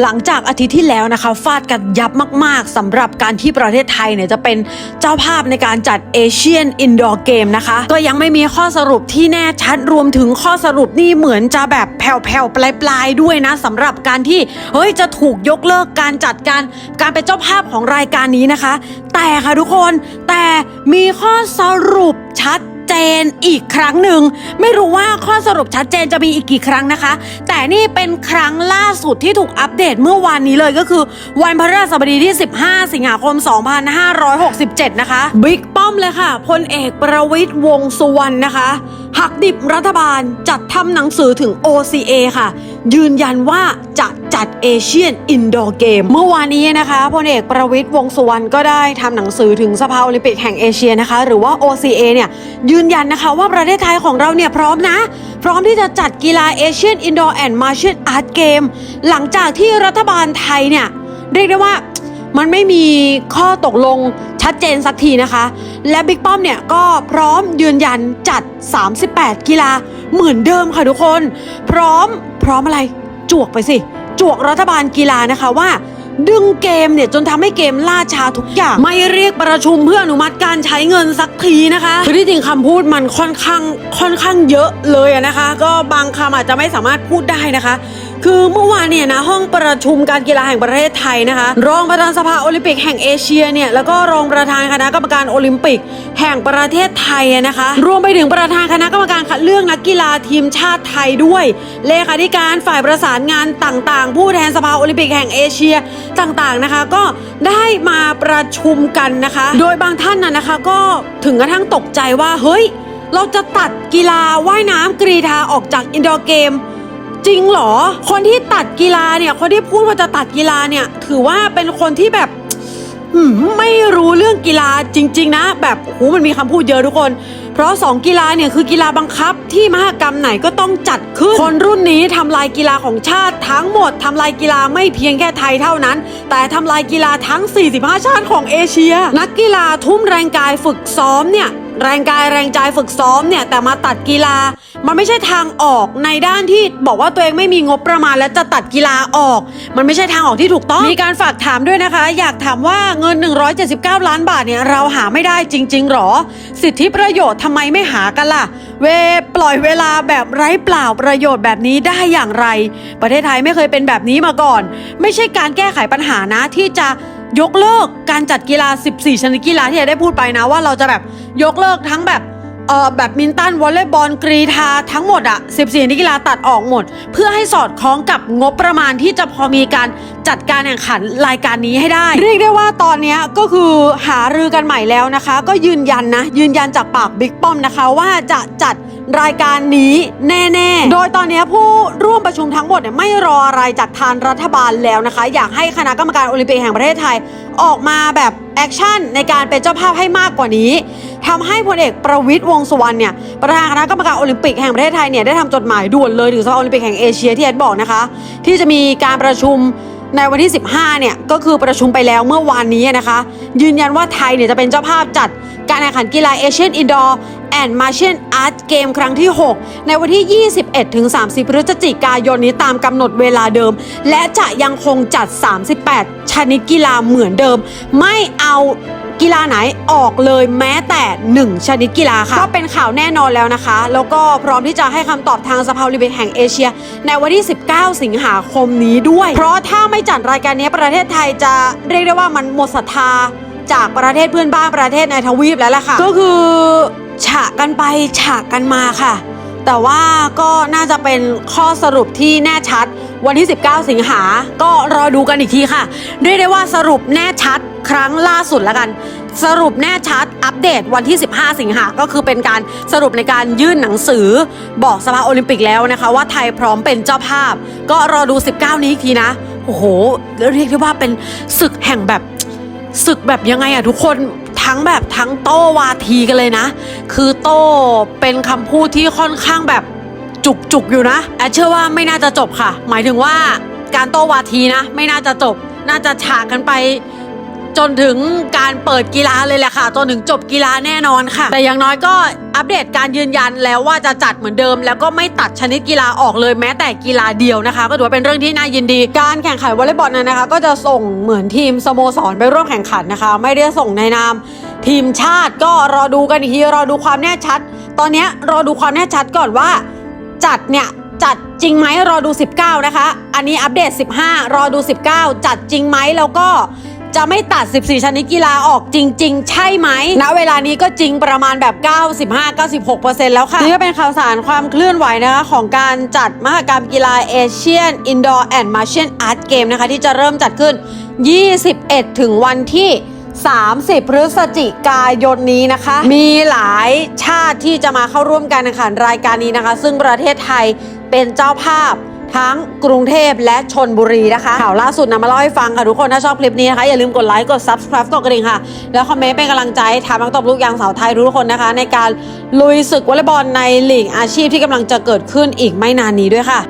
หลังจากอาทิตย์ที่แล้วนะคะฟาดกันยับมาก ๆสำหรับการที่ประเทศไทยเนี่ยจะเป็นเจ้าภาพในการจัดเอเชียนอินดอร์เกมนะคะ ก็ยังไม่มีข้อสรุปที่แน่ชัดรวมถึงข้อสรุปนี่เหมือนจะแบบแผ่วๆปลายๆด้วยนะสำหรับการที่เฮ้ยจะถูกยกเลิกการจัดการการเป็นเจ้าภาพของรายการนี้นะคะ แต่ค่ะทุกคนแต่มีข้อสรุปชัด เจนอีกครั้งหนึ่ง ไม่รู้ว่าข้อสรุปชัดเจนจะมีอีกกี่ครั้งนะคะ แต่นี่เป็นครั้งล่าสุดที่ถูกอัปเดตเมื่อวานนี้เลยก็คือ วันพฤหัสบดีที่ 15 สิงหาคม 2567 นะคะบิ๊ก ป้อมเลยค่ะพลเอกประวิตยวงสุวรรณนะคะ หักดิบรัฐบาลจัดทำหนังสือถึง OCA ค่ะ ยืนยันว่าจะจัดเอเชียนอินดอร์เกมเมื่อวานนี้นะคะพลเอกประวิตยวงสุวรรณก็ได้ทำหนังสือถึงสภาโอลิมปิกแห่งเอเชียนะคะ หรือว่า OCA เนี่ยยืนยันนะคะว่าประเทศไทยของเราเนี่ยพร้อมนะ พร้อมที่จะจัดกีฬาเอเชียนอินดอร์แอนด์มาร์เชียนอาร์ตเกมหลังจากที่รัฐบาลไทยเนี่ยเรียกได้ว่า มันไม่มีข้อตกลงชัดเจนสักทีนะคะ และบิ๊กป้อมเนี่ยก็พร้อมยืนยันจัด 38 กีฬาเหมือนเดิมค่ะทุกคน พร้อมพร้อมอะไร จวกไปสิ จวกรัฐบาลกีฬานะคะว่าดึงเกมเนี่ยจนทำให้เกมล่าช้าทุกอย่าง ไม่เรียกประชุมเพื่ออนุมัติการใช้เงินสักทีนะคะคือที่จริงคำพูดมันค่อนข้างค่อนข้างเยอะเลยนะคะ ก็บางคำอาจจะไม่สามารถพูดได้นะคะ คือเมื่อวานเนี่ยนะห้องประชุมการกีฬาแห่งประเทศไทยนะคะ รองประธานสภาโอลิมปิกแห่งเอเชียเนี่ยแล้วก็รองประธานคณะกรรมการโอลิมปิก แห่งประเทศไทยนะคะ รวมไปถึงประธานคณะกรรมการคัดเลือกนักกีฬาทีมชาติไทยด้วย เลขาธิการฝ่ายประสานงานต่างๆ ผู้แทนสภาโอลิมปิกแห่งเอเชียต่างๆนะคะ ก็ได้มาประชุมกันนะคะ โดยบางท่านน่ะนะคะ ก็ถึงกระทั่งตกใจว่าเฮ้ย เราจะตัดกีฬาว่ายน้ำกรีธาออกจากอินดอร์เกม จริงเหรอ คนที่ตัดกีฬาเนี่ย คนที่พูดว่าจะตัดกีฬาเนี่ย ถือว่าเป็นคนที่แบบไม่รู้เรื่องกีฬาจริง ๆ นะ แบบโหมันมีคำพูดเยอะทุกคน เพราะ 2 กีฬาเนี่ยคือกีฬาบังคับที่มหกรรมไหนก็ต้องจัดขึ้น คนรุ่นนี้ทำลายกีฬาของชาติทั้งหมดทำลายกีฬาไม่เพียงแค่ไทยเท่านั้น แต่ทำลายกีฬาทั้ง 45 ชาติของเอเชีย นักกีฬาทุ่มแรงกายฝึกซ้อมเนี่ย แรงกายแรงใจฝึกซ้อมเนี่ย แต่มาตัดกีฬา มันไม่ใช่ทางออกในด้านที่บอกว่าตัวเองไม่มีงบประมาณและจะตัดกีฬาออก มันไม่ใช่ทางออกที่ถูกต้อง มีการฝากถามด้วยนะคะ อยากถามว่าเงิน 179 ล้านบาทเนี่ยเราหาไม่ได้จริง ๆหรอ สิทธิประโยชน์ทำไมไม่หากันล่ะ เวปล่อยเวลาแบบไร้เปล่าประโยชน์แบบนี้ได้อย่างไร ประเทศไทยไม่เคยเป็นแบบนี้มาก่อน ไม่ใช่การแก้ไขปัญหานะที่จะ ยกเลิกการจัดกีฬา 14 ชนิดกีฬาที่ได้พูดไปนะว่าเราจะแบบยกเลิกทั้งแบบเออแบบมินตันวอลเลย์บอลกรีธาทั้งหมดอะ14ชนิดกีฬาตัดออกหมด เพื่อให้สอดคล้องกับงบประมาณที่จะพอมีการจัดการแข่งขันรายการนี้ให้ได้ เรียกได้ว่าตอนนี้ก็คือหารือกันใหม่แล้วนะคะ ก็ยืนยันนะ ยืนยันจากปากบิ๊กป้อมนะคะว่าจะจัด รายการนี้แน่ๆ โดยตอนนี้ผู้ร่วมประชุมทั้งหมดเนี่ยไม่รออะไรจากทางรัฐบาลแล้วนะคะ อยากให้คณะกรรมการโอลิมปิกแห่งประเทศไทย ออกมาแบบแอคชั่นในการเป็นเจ้าภาพให้มากกว่านี้ทำให้พลเอกประวิตยวงสุวรรณเนี่ยประธานคณะกรรมการโอลิมปิกแห่งประเทศไทยเนี่ยได้ทำจดหมายด่วนเลยถึงสภาโอลิมปิกแห่งเอเชียที่แอดบอกนะคะ ที่จะมีการประชุมในวันที่ 15 เนี่ย ก็คือประชุมไปแล้วเมื่อวานนี้นะคะ ยืนยันว่าไทยเนี่ยจะเป็นเจ้าภาพจัดการแข่งขันกีฬาเอเชียนอินดอร์แอนด์มาเชียนอาร์ต เกมครั้งที่ 6 ในวันที่ 21ถึง30 พฤศจิกายนนี้ตามกำหนดเวลาเดิม และจะยังคงจัด 38 ชนิดกีฬาเหมือนเดิม ไม่เอากีฬาไหนออกเลยแม้แต่ 1 ชนิดกีฬาค่ะก็เป็นข่าวแน่นอนแล้วนะคะ แล้วก็พร้อมที่จะให้คำตอบทางสภาลิมปิกแห่งเอเชีย ในวันที่ 19 สิงหาคมนี้ด้วย เพราะถ้าไม่จัดรายการนี้ประเทศไทยจะเรียกได้ว่ามันหมดศรัทธาจากประเทศเพื่อนบ้านประเทศในทวีปแล้วล่ะค่ะ ก็คือ กันไปฉะกันมาค่ะ แต่ว่าก็น่าจะเป็นข้อสรุปที่แน่ชัด วันที่ 19 สิงหา ก็รอดูกันอีกทีค่ะ เรียกได้ว่าสรุปแน่ชัดครั้งล่าสุดแล้วกัน สรุปแน่ชัดอัปเดตวันที่ 15 สิงหา ก็คือเป็นการสรุปในการยื่นหนังสือ บอกสภาโอลิมปิกแล้วนะคะ ว่าไทยพร้อมเป็นเจ้าภาพ ก็รอดู 19 นี้อีกทีนะโอ้โหเรียกได้ว่าเป็นศึกแห่งแบบศึกแบบยังไงอะทุกคน ทั้งแบบทั้งโต้วาทีกันเลยนะ คือโต้เป็นคำพูดที่ค่อนข้างแบบจุกจุกอยู่นะแอดเชื่อว่าไม่น่าจะจบค่ะ หมายถึงว่าการโต้วาทีนะ ไม่น่าจะจบ น่าจะฉากกันไป จนถึงการเปิดกีฬาเลยแหละค่ะ จนถึงจบกีฬาแน่นอนค่ะ แต่อย่างน้อยก็อัปเดตการยืนยันแล้วว่าจะจัดเหมือนเดิม แล้วก็ไม่ตัดชนิดกีฬาออกเลยแม้แต่กีฬาเดียวนะคะ ก็ถือว่าเป็นเรื่องที่น่ายินดี การแข่งขันวอลเลย์บอลนั้นนะคะ ก็จะส่งเหมือนทีมสโมสรไปร่วมแข่งขันนะคะ ไม่ได้ส่งในนาม ทีมชาติก็รอดูกันอีกทีรอดูความแน่ชัด ตอนนี้รอดูความแน่ชัดก่อนว่า จัดเนี่ยจัดจริงไหมรอดู 19 นะคะ อันนี้อัปเดต 15 รอดู 19 จัดจริงไหมแล้วก็ จะไม่ตัด 14 ชนิดกีฬาออกจริง ๆ ใช่ไหมณเวลานี้ก็จริงประมาณแบบ 95-96%แล้วค่ะ นี่ก็เป็นข่าวสารความเคลื่อนไหวนะคะของการจัดมหกรรมกีฬาเอเชียนอินดอร์แอนด์มาร์เชียนอาร์ตเกมนะคะที่จะเริ่มจัดขึ้น 21 ถึงวันที่30 พฤศจิกายนนี้นะคะ มีหลายชาติที่จะมาเข้าร่วมการแข่งขันรายการนี้นะคะ ซึ่งประเทศไทยเป็นเจ้าภาพ ทั้งกรุงเทพและชนบุรีนะคะข่าวล่าสุดนำมาเล่าให้ฟังค่ะทุกคนถ้าชอบคลิปนี้นะคะอย่าลืมกดไลค์กด subscribe กดกระดิ่งค่ะ แล้วคอมเมนต์เป็นกำลังใจให้ทำนักตบลูกยางสาวไทยทุกคนนะคะ ในการลุยศึกวอลเลย์บอลในลีกอาชีพที่กำลังจะเกิดขึ้นอีกไม่นานนี้ด้วยค่ะ